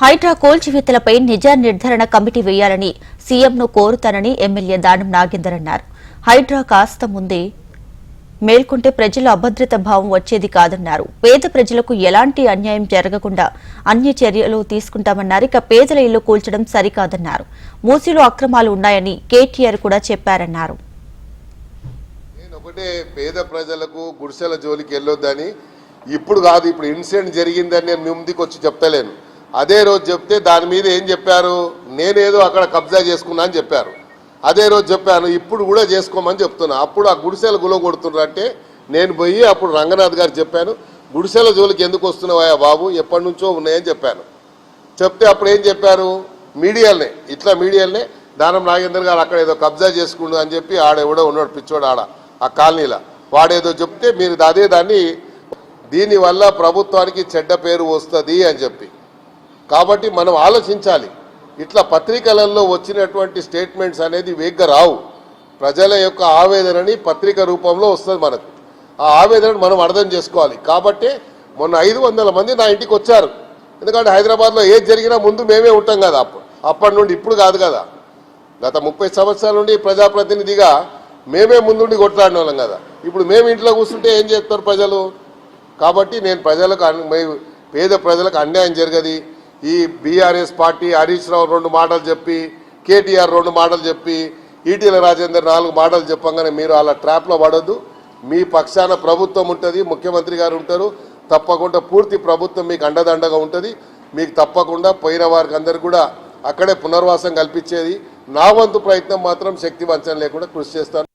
హైడ్రా కూల్చివేతలపై నిజ నిర్ధారణ కమిటీ వేయాలని సీఎంను కోరుతానని ఎమ్మెల్యే దానం నాగేందర్ అన్నారు. హైడ్రా కాస్త ముందే మేల్కొంటే ప్రజల అభద్రత భావం వచ్చేది కాదన్నారు. పేద ప్రజలకు ఎలాంటి అన్యాయం జరగకుండా అన్ని చర్యలు తీసుకుంటామన్నారు. ఇక పేదల ఇల్లు కూల్చడం సరికాదన్నారు. మూసీలో అక్రమాలు ఉన్నాయని కేటీఆర్ కూడా చెప్పారన్నారు. ఒకటే పేద ప్రజలకు గుడిసెల జోలికి వెళ్ళొద్దని ఇప్పుడు కాదు ఇప్పుడు ఇన్సిడెంట్ జరిగిందని నేను ముందుకు వచ్చి చెప్తలేను. అదే రోజు చెప్తే దాని మీద ఏం చెప్పారు? నేనేదో అక్కడ కబ్జా చేసుకున్నా అని చెప్పారు. అదే రోజు చెప్పాను ఇప్పుడు కూడా చేసుకోమని చెప్తున్నా. అప్పుడు ఆ గుడిసెల గులో కొడుతున్నారంటే నేను పోయి అప్పుడు రంగనాథ్ గారు చెప్పాను గుడిసెల జోలికి ఎందుకు వస్తున్నావా బాబు? ఎప్పటి నుంచో ఉన్నాయని చెప్పాను చెప్తే అప్పుడు ఏం చెప్పారు? మీడియాలనే ఇట్లా మీడియాలనే దానం నాగేందర్ గారు అక్కడ ఏదో కబ్జా చేసుకుండు అని చెప్పి ఆడెవడో ఉన్నాడు పిచ్చోడు ఆడ ఆ కాలనీలో. వాడేదో చెప్తే మీరు అదే దాన్ని దీనివల్ల ప్రభుత్వానికి చెడ్డ పేరు వస్తుంది అని చెప్పి. కాబట్టి మనం ఆలోచించాలి. ఇట్లా పత్రికలలో వచ్చినటువంటి స్టేట్మెంట్స్ అనేది వేగ్గా రావు. ప్రజల యొక్క ఆవేదనని పత్రిక రూపంలో వస్తుంది మనకు. ఆ ఆవేదనను మనం అర్థం చేసుకోవాలి. కాబట్టి మొన్న ఐదు వందల మంది నా ఇంటికి వచ్చారు. ఎందుకంటే హైదరాబాద్లో ఏది జరిగినా ముందు మేమే ఉంటాం కదా. అప్పుడు అప్పటి నుండి ఇప్పుడు కాదు కదా. గత ముప్పై సంవత్సరాల నుండి ప్రజాప్రతినిధిగా మేమే ముందుండి కొట్లాడిన వాళ్ళం కదా. ఇప్పుడు మేము ఇంట్లో కూర్చుంటే ఏం చేస్తారు ప్రజలు? కాబట్టి నేను ప్రజలకు అన్- పేద ప్రజలకు అన్యాయం జరగది. ఈ బీఆర్ఎస్ పార్టీ హరీష్ రావు రెండు మాటలు చెప్పి కేటీఆర్ రెండు మాటలు చెప్పి ఈటీల రాజేందర్ నాలుగు మాటలు చెప్పంగానే మీరు అలా ట్రాప్లో పడద్దు. మీ పక్షాన ప్రభుత్వం ఉంటుంది ముఖ్యమంత్రి గారు ఉంటారు. తప్పకుండా పూర్తి ప్రభుత్వం మీకు అండదండగా ఉంటుంది. మీకు తప్పకుండా పోయిన వారికి కూడా అక్కడే పునర్వాసం కల్పించేది. నా వంతు ప్రయత్నం మాత్రం శక్తి వంచన లేకుండా కృషి చేస్తాను.